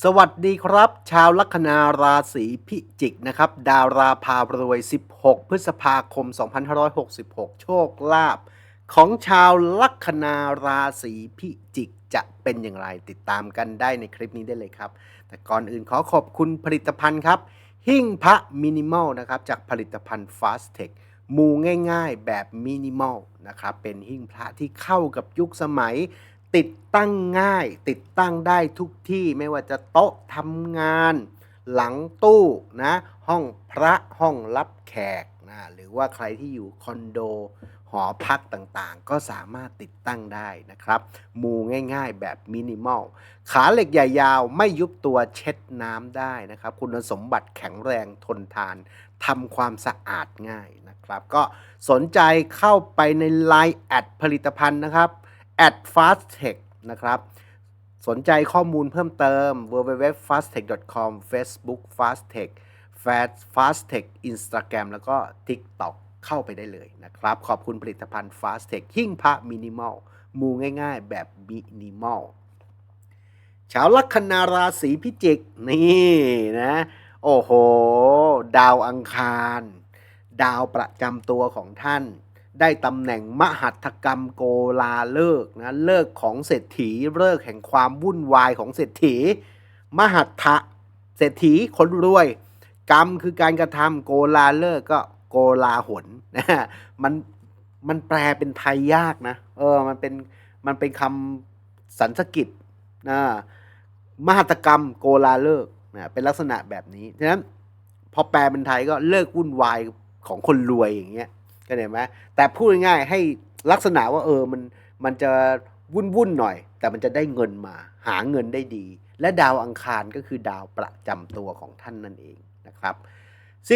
สวัสดีครับ ชาวลัคนาราศีพิจิกนะครับ ดาวราพารวย 16 พฤษภาคม 2566 โชคลาภของชาวลัคนาราศีพิจิกจะเป็นอย่างไรติดตามกันได้ในคลิปนี้ได้เลยครับ แต่ก่อนอื่นขอขอบคุณผลิตภัณฑ์ครับ หิ้งพระมินิมอลนะครับ จากผลิตภัณฑ์ Fast Tech มูง่ายๆแบบมินิมอลนะครับ เป็นหิ้งพระที่เข้ากับยุคสมัย ติดตั้งง่าย ติดตั้งได้ทุกที่ไม่ว่าจะโต๊ะทำงาน หลังตู้นะห้องพระห้องรับแขกนะหรือว่าใครที่อยู่คอนโดหอพักต่างๆ ก็สามารถติดตั้งได้นะครับ มูง่ายๆแบบมินิมอล ขาเหล็กใหญ่ยาวไม่ยุบตัวเช็ดน้ำได้นะครับ คุณสมบัติแข็งแรงทนทานทำความสะอาดง่ายนะครับ ก็สนใจเข้าไปใน Line แอดผลิตภัณฑ์นะครับ at fasttech นะครับ สนใจข้อมูลเพิ่มเติม www.fasttech.com Facebook fasttech fast fasttech Instagram แล้วก็ TikTok เข้าไปได้เลยนะครับ ขอบคุณผลิตภัณฑ์ fasttech หิ้งพระมินิมอลมูง่ายๆ แบบมินิมอลชาวลัคนาราศีพิจิก นี่นะ โอ้โห ดาวอังคาร ดาวประจำตัวของท่าน ได้ตำแหน่งมหัตถกรรมโกลาเลิกนะเลิกของเศรษฐีเลิกแห่งความวุ่นวายของเศรษฐี มหัตถะเศรษฐีคนรวย กรรมคือการกระทำโกลาเลิกก็โกลาหนนะมันมันแปลเป็นไทยยากนะเออมันเป็นมันเป็นคำสันสกฤตนะมหัตกรรมโกลาเลิกนะเป็นลักษณะแบบนี้ฉะนั้นพอแปลเป็นไทยก็เลิกวุ่นวายของคนรวยอย่างเงี้ย เห็นไหมแต่พูดง่ายๆให้ลักษณะว่าเออมันมันจะวุ่นวุ่นๆหน่อย แต่มันจะได้เงินมา หาเงินได้ดี และดาวอังคารก็คือดาวประจำตัวของท่านนั่นเองนะครับ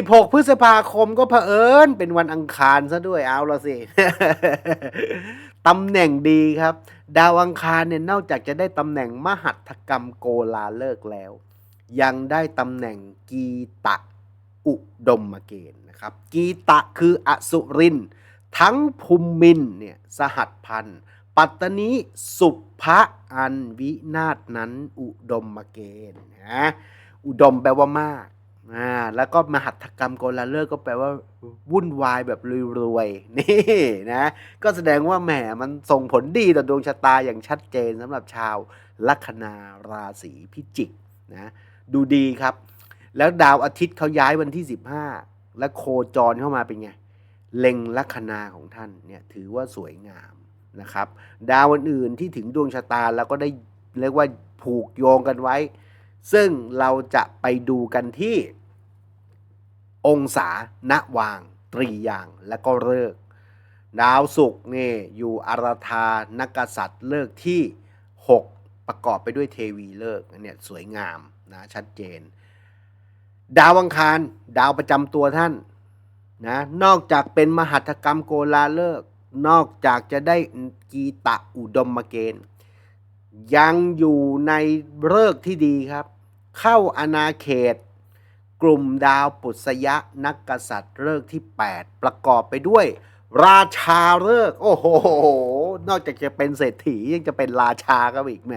16 พฤษภาคมก็เผอิญเป็นวันอังคารซะด้วยเอาละสิตำแหน่งดีครับ ดาวอังคารเนี่ยนอกจากจะได้ตำแหน่งมหัตถกรรมโกลาเลิกแล้ว ยังได้ตำแหน่งกีตะ อุดมเกณฑ์นะครับ กีตะคืออสุริน ทั้งภูมินเนี่ยสหัสพันธ์ปัตตนีสุภะอันวินาศนั้นอุดมเกณฑ์นะอุดมแปลว่ามากอ่าแล้วก็มหัตถกรรมโกลาเลิกษ์ก็แปลว่าวุ่นวายแบบรวยๆนี่นะก็แสดงว่าแหมมันส่งผลดีต่อดวงชะตาอย่างชัดเจนสำหรับชาวลัคนาราศีพิจิกนะดูดีครับ แล้วดาวอาทิตย์เขาย้ายวันที่ 15 และโคจรเข้ามาเป็นไง เล็งลัคนาของท่านเนี่ยถือว่าสวยงามนะครับ ดาวอื่นๆที่ถึงดวงชะตาแล้วก็ได้เรียกว่าผูกโยงกันไว้ ซึ่งเราจะไปดูกันที่องศาณวาง ตรียาง และก็เลิก ดาวศุกร์นี่อยู่อาราธานักกษัตริย์เลิกที่ 6 ประกอบไปด้วยเทวีเลิกเนี่ยสวยงามนะชัดเจน ดาวอังคาร ดาวประจำตัวท่านนะนอกจากเป็นมหัตกรรมโกลาเลิก นอกจากจะได้กีตะอุดมมเกณฑ์ ยังอยู่ในเลิกที่ดีครับ เข้าอาณาเขต กลุ่มดาวปุษยะนักกษัตริย์เลิกที่ 8 ประกอบไปด้วย ราชาเลิกโอ้โห นอกจากจะเป็นเศรษฐียังจะเป็นราชาก็อีกแหม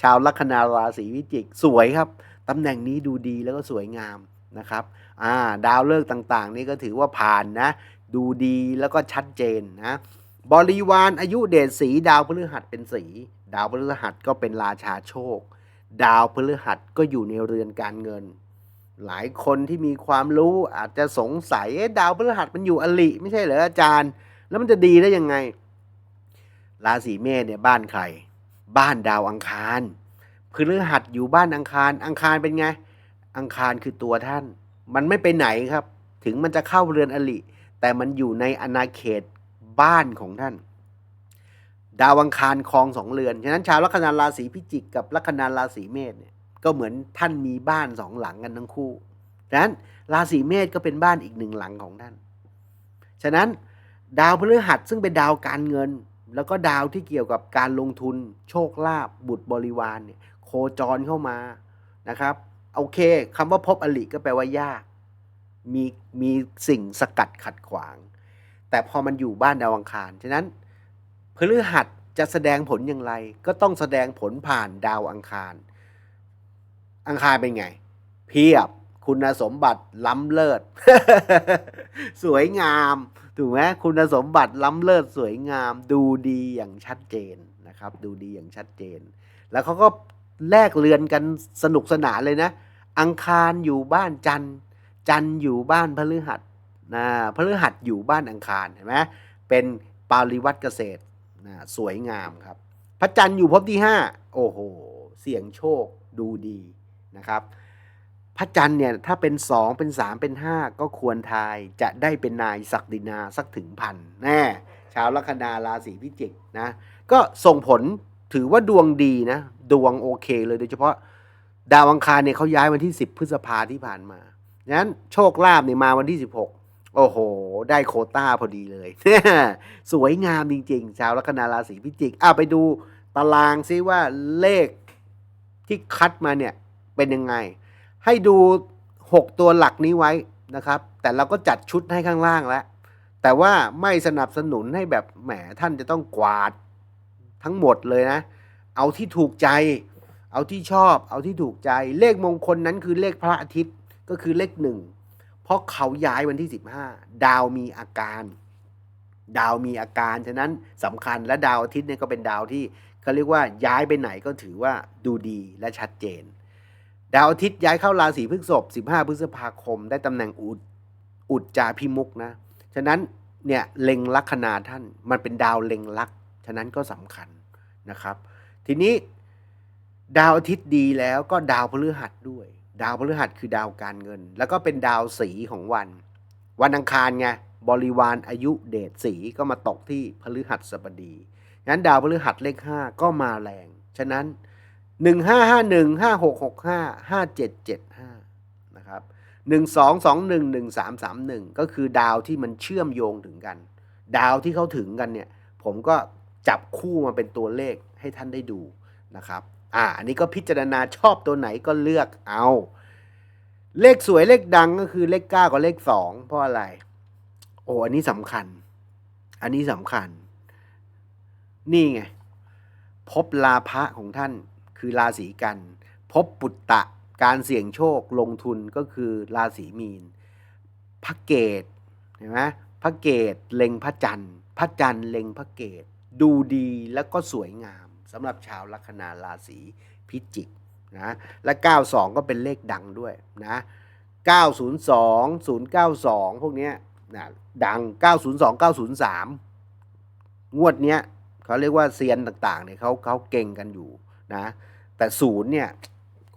ชาวลัคนาราศีวิจิกสวยครับ ตำแหน่งนี้ดูดีแล้วก็สวยงามนะครับอ่าดาวเลิกต่างๆ นี่ก็ถือว่าผ่านนะ ดูดีแล้วก็ชัดเจนนะบริวารอายุเดชสีดาวพฤหัสเป็นสี ดาวพฤหัสก็เป็นราชาโชค ดาวพฤหัสก็อยู่ในเรือนการเงิน หลายคนที่มีความรู้อาจจะสงสัยเอ๊ะดาวพฤหัสมันอยู่อลิไม่ใช่เหรออาจารย์ แล้วมันจะดีได้ยังไง ราศีเมษเนี่ยบ้านใคร บ้านดาวอังคาร พฤหัสอยู่บ้านอังคาร อังคารเป็นไง อังคารคือตัวท่าน มันไม่ไปไหนครับ ถึงมันจะเข้าเรือนอลิแต่มันอยู่ในอาณาเขตบ้านของท่าน ดาวอังคารครองสองเรือน ฉะนั้นชาวลัคนาราศีพิจิกกับลัคนาราศีเมษเนี่ยก็เหมือนท่านมีบ้านสองหลังกันทั้งคู่ ฉะนั้นราศีเมษก็เป็นบ้านอีกหนึ่งหลังของท่าน ฉะนั้นดาวพฤหัสซึ่งเป็นดาวการเงิน แล้วก็ดาวที่เกี่ยวกับการลงทุนโชคลาภบุตรบริวารเนี่ย โคจรเข้ามานะครับโอเคคำว่าพบอลิก็แปลว่ายาก มีมีสิ่งสกัดขัดขวาง แต่พอมันอยู่บ้านดาวอังคาร ฉะนั้นพฤหัสจะแสดงผลอย่างไร ก็ต้องแสดงผลผ่านดาวอังคาร อังคารเป็นไง เพียบคุณสมบัติล้ำเลิศ สวยงามถูกไหมคุณสมบัติล้ำเลิศสวยงาม ดูดีอย่างชัดเจนนะครับ ดูดีอย่างชัดเจน แล้วเขาก็ แลกเรือนกันสนุกสนานเลยนะ อังคารอยู่บ้านจันจันอยู่บ้านพฤหัสนะพฤหัสอยู่บ้านอังคารเห็นไหมเป็นปาริวัตเกษตรนะสวยงามครับ พระจันทร์อยู่ภพที่ห้าโอ้โห เสี่ยงโชคดูดีนะครับ พระจันทร์เนี่ยถ้าเป็นสองเป็นสามเป็นห้าก็ควรทายจะได้เป็นนายศักดินาสักถึงพันแน่ชาวลัคนาราศีพิจิกนะก็ส่งผลถือว่าดวงดีนะ ดวงโอเคเลยโดยเฉพาะดาวอังคารเนี่ยเขาย้ายวันที่ 10 พฤษภาที่ผ่านมาดังนั้นโชคลาภเนี่ยมาวันที่ 16 โอ้โห ได้โคต้าพอดีเลย สวยงามจริงๆ ชาวลัคนาราศีพิจิกอะไปดูตารางซิว่าเลขที่คัดมาเนี่ยเป็นยังไง ให้ดู 6 ตัวหลักนี้ไว้นะครับ แต่เราก็จัดชุดให้ข้างล่างแล้ว แต่ว่าไม่สนับสนุนให้แบบแหมท่านจะต้องกวาดทั้งหมดเลยนะ เอาที่ถูกใจ เอาที่ชอบ เอาที่ถูกใจ เลขมงคลนั้นคือเลขพระอาทิตย์ก็คือเลขหนึ่งเพราะเขาย้ายวันที่ 15 ดาวมีอาการ ดาวมีอาการฉะนั้นสำคัญและดาวอาทิตย์เนี่ยก็เป็นดาวที่เขาเรียกว่าย้ายไปไหนก็ถือว่าดูดีและชัดเจน ดาวอาทิตย์ย้ายเข้าราศีพฤษภ15 พฤษภาคม ได้ตำแหน่งอุดอุดจาพิมุกนะฉะนั้นเนี่ยเล็งลัคนาท่านมันเป็นดาวเล็งลัก ฉะนั้นก็สำคัญนะครับ ทีนี้ ดาวอาทิตย์ดีแล้วก็ดาวพฤหัสด้วย ดาวพฤหัสคือดาวการเงิน แล้วก็เป็นดาวสีของวัน วันอังคารไงบริวารอายุเดชสีก็มาตกที่พฤหัสบดีงั้นดาวพฤหัสเลข5ก็มาแรง ฉะนั้น1551 5665 5775นะครับ1221 1331ก็คือดาวที่มันเชื่อมโยงถึงกัน ดาวที่เขาถึงกันเนี่ย ผมก็จับคู่มาเป็นตัวเลข ให้ท่านได้ดูนะครับ อ่า อันนี้ก็พิจารณาชอบตัวไหนก็เลือกเอา เลขสวยเลขดังก็คือเลขเก้ากับเลขสองเพราะอะไร โอ้ อันนี้สำคัญ อันนี้สำคัญ นี่ไง พบลาภะของท่านคือราศีกัน พบปุตตะการเสี่ยงโชคลงทุนก็คือราศีมีน พระเกตเห็นไหมพระเกตเล็งพระจันทร์ พระจันทร์เล็งพระเกต ดูดีแล้วก็สวยงาม สำหรับชาวลัคนาราศีพิจิกนะและ 92 ก็เป็นเลขดังด้วยนะ902 092 พวกนี้นะดัง 902 903 งวดเนี้ยเขาเรียกว่าเซียนต่างๆเนี่ยเขาเขาเก่งกันอยู่นะแต่ศูนย์เนี่ย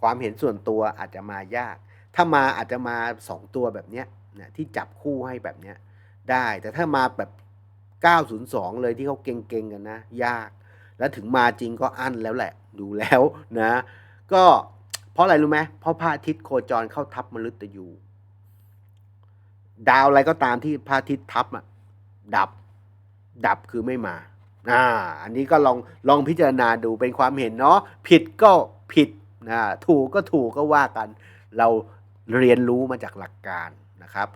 ความเห็นส่วนตัวอาจจะมายาก ถ้ามาอาจจะมาสองตัวแบบเนี้ยนะที่จับคู่ให้แบบเนี้ยได้ แต่ถ้ามาแบบ 902 เลยที่เขาเก่งๆกันนะ ยาก แล้วถึงมาจริงก็อั้นแล้วแหละ ดูแล้วนะ ก็เพราะอะไรรู้ไหมเพราะพระอาทิตย์โคจรเข้าทับมฤตยู ดาวอะไรก็ตามที่พระอาทิตย์ทับอะดับ ดับคือไม่มาอ่าอันนี้ก็ลองลองพิจารณาดูเป็นความเห็นเนาะผิดก็ผิดนะถูกก็ถูกก็ว่ากัน เราเรียนรู้มาจากหลักการนะครับ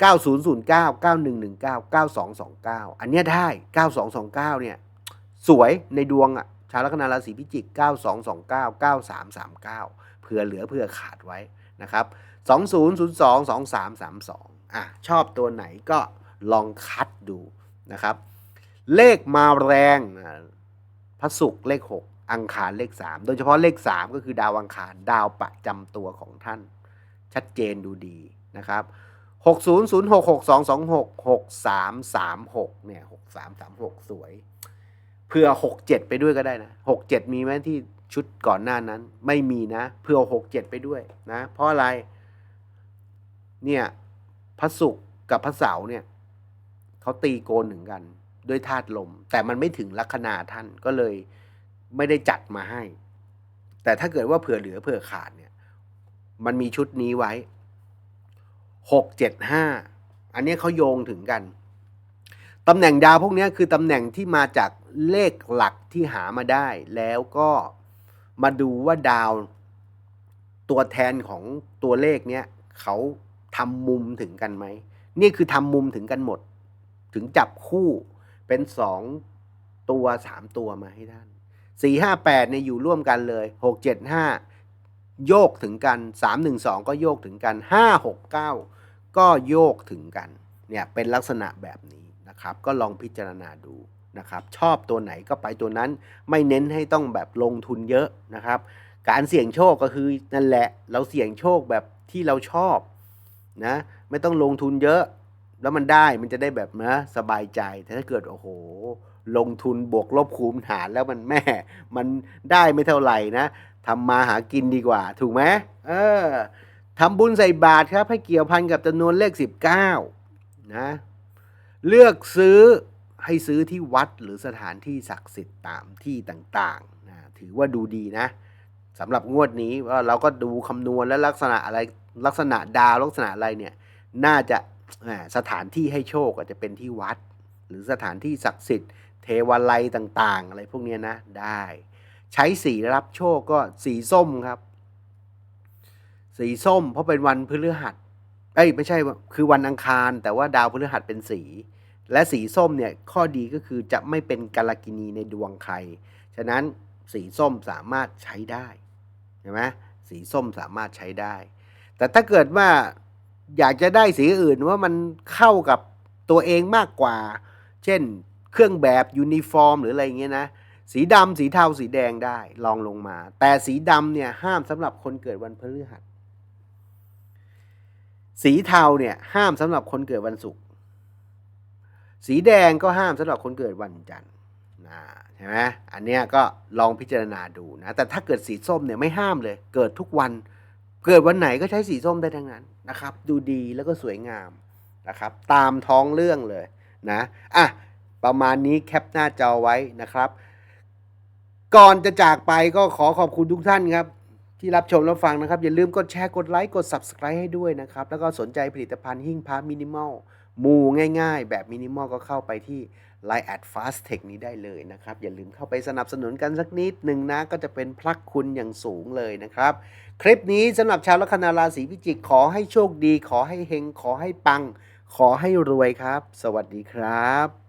9009 9119 9229 อันเนี้ยได้ 9229 เนี่ย สวยในดวงอะชาวลัคนาราศีพิจิก 9229 9339 เผื่อเหลือเผื่อขาดไว้นะครับ 2002 2332อะชอบตัวไหนก็ลองคัดดูนะครับ เลขมาแรงพระศุกร์เลข 6 อังคารเลข 3 โดยเฉพาะเลข 3 ก็คือดาวอังคารดาวประจำตัวของท่าน ชัดเจนดูดีนะครับ600662266336เนี่ย6336 สวย เพื่อ67ไปด้วยก็ได้นะ67มีไหมที่ชุดก่อนหน้านั้น ไม่มีนะ เพื่อ67ไปด้วยนะ เพราะอะไร เนี่ยพระศุกร์กับพระเสาร์เนี่ยเขาตีโกนถึงกันด้วยธาตุลม แต่มันไม่ถึงลัคนาท่านก็เลยไม่ได้จัดมาให้ แต่ถ้าเกิดว่าเผื่อเหลือเผื่อขาดเนี่ย มันมีชุดนี้ไว้หกเจ็ดห้าอันนี้เขาโยงถึงกัน ตำแหน่งดาวพวกนี้คือตำแหน่งที่มาจากเลขหลักที่หามาได้ แล้วก็มาดูว่าดาวตัวแทนของตัวเลขเนี้ยเขาทำมุมถึงกันไหม นี่คือทำมุมถึงกันหมด ถึงจับคู่เป็นสองตัวสามตัวมาให้ท่านสี่ห้าแปดเนี่ยอยู่ร่วมกันเลยหกเจ็ดห้าโยกถึงกัน312ก็โยกถึงกัน569ก็โยกถึงกันเนี่ยเป็นลักษณะแบบนี้ นะครับ ก็ลองพิจารณาดูนะครับชอบตัวไหนก็ไปตัวนั้นไม่เน้นให้ต้องแบบลงทุนเยอะนะครับ การเสี่ยงโชคก็คือนั่นแหละ เราเสี่ยงโชคแบบที่เราชอบนะไม่ต้องลงทุนเยอะ แล้วมันได้มันจะได้แบบนะสบายใจแต่ถ้าเกิดโอ้โห ลงทุนบวกลบคูณหารแล้วมันแม่มันได้ไม่เท่าไหร่นะทำมาหากินดีกว่า ถูกไหมเออทำบุญใส่บาตรครับ ให้เกี่ยวพันกับจำนวนเลข 19 นะ เลือกซื้อให้ซื้อที่วัดหรือสถานที่ศักดิ์สิทธิ์ตามที่ต่างๆนะถือว่าดูดีนะสำหรับงวดนี้ว่าเราก็ดูคำนวณและลักษณะอะไรลักษณะดาวลักษณะอะไรเนี่ยน่าจะสถานที่ให้โชคอาจจะเป็นที่วัด หรือสถานที่ศักดิ์สิทธิ์เทวาลัยต่างๆ อะไรพวกนี้นะได้ ใช้สีรับโชคก็สีส้มครับ สีส้มเพราะเป็นวันพฤหัส อ้ยไม่ใช่คือวันอังคาร แต่ว่าดาวพฤหัสเป็นสี และสีส้มเนี่ยข้อดีก็คือจะไม่เป็นกาลกินีในดวงใคร ฉะนั้นสีส้มสามารถใช้ได้ใช่ไหมสีส้มสามารถใช้ได้ แต่ถ้าเกิดว่าอยากจะได้สีอื่นว่ามันเข้ากับตัวเองมากกว่า เช่น เครื่องแบบยูนิฟอร์ม หรืออะไรเงี้ยนะสีดำสีเทาสีแดงได้ลองลงมา แต่สีดำเนี่ยห้ามสำหรับคนเกิดวันพฤหัส สีเทาเนี่ยห้ามสำหรับคนเกิดวันศุกร์สีแดงก็ห้ามสำหรับคนเกิดวันจันทร์นะใช่ไหมอันเนี้ยก็ลองพิจารณาดูนะแต่ถ้าเกิดสีส้มเนี่ยไม่ห้ามเลย เกิดทุกวัน เกิดวันไหนก็ใช้สีส้มได้ทั้งนั้นนะครับ ดูดีแล้วก็สวยงามนะครับ ตามท้องเรื่องเลยนะอะประมาณนี้แคปหน้าจอไว้นะครับ ก่อนจะจากไปก็ขอขอบคุณทุกท่านครับ ที่รับชมรับฟังนะครับ อย่าลืมกดแชร์กดไลค์กด Subscribe ให้ด้วยนะครับ แล้วก็สนใจผลิตภัณฑ์หิ้งพามินิมอลมูง่าย ๆ แบบมินิมอลก็เข้าไปที่ Line at Fast Tech นี้ได้เลยนะครับ อย่าลืมเข้าไปสนับสนุนกันสักนิดหนึ่งนะ ก็จะเป็นพลักคุณอย่างสูงเลยนะครับ คลิปนี้สำหรับชาวลัคนาราศีพิจิกขอให้โชคดี ขอให้เฮงขอให้ปัง ขอให้รวยครับ สวัสดีครับ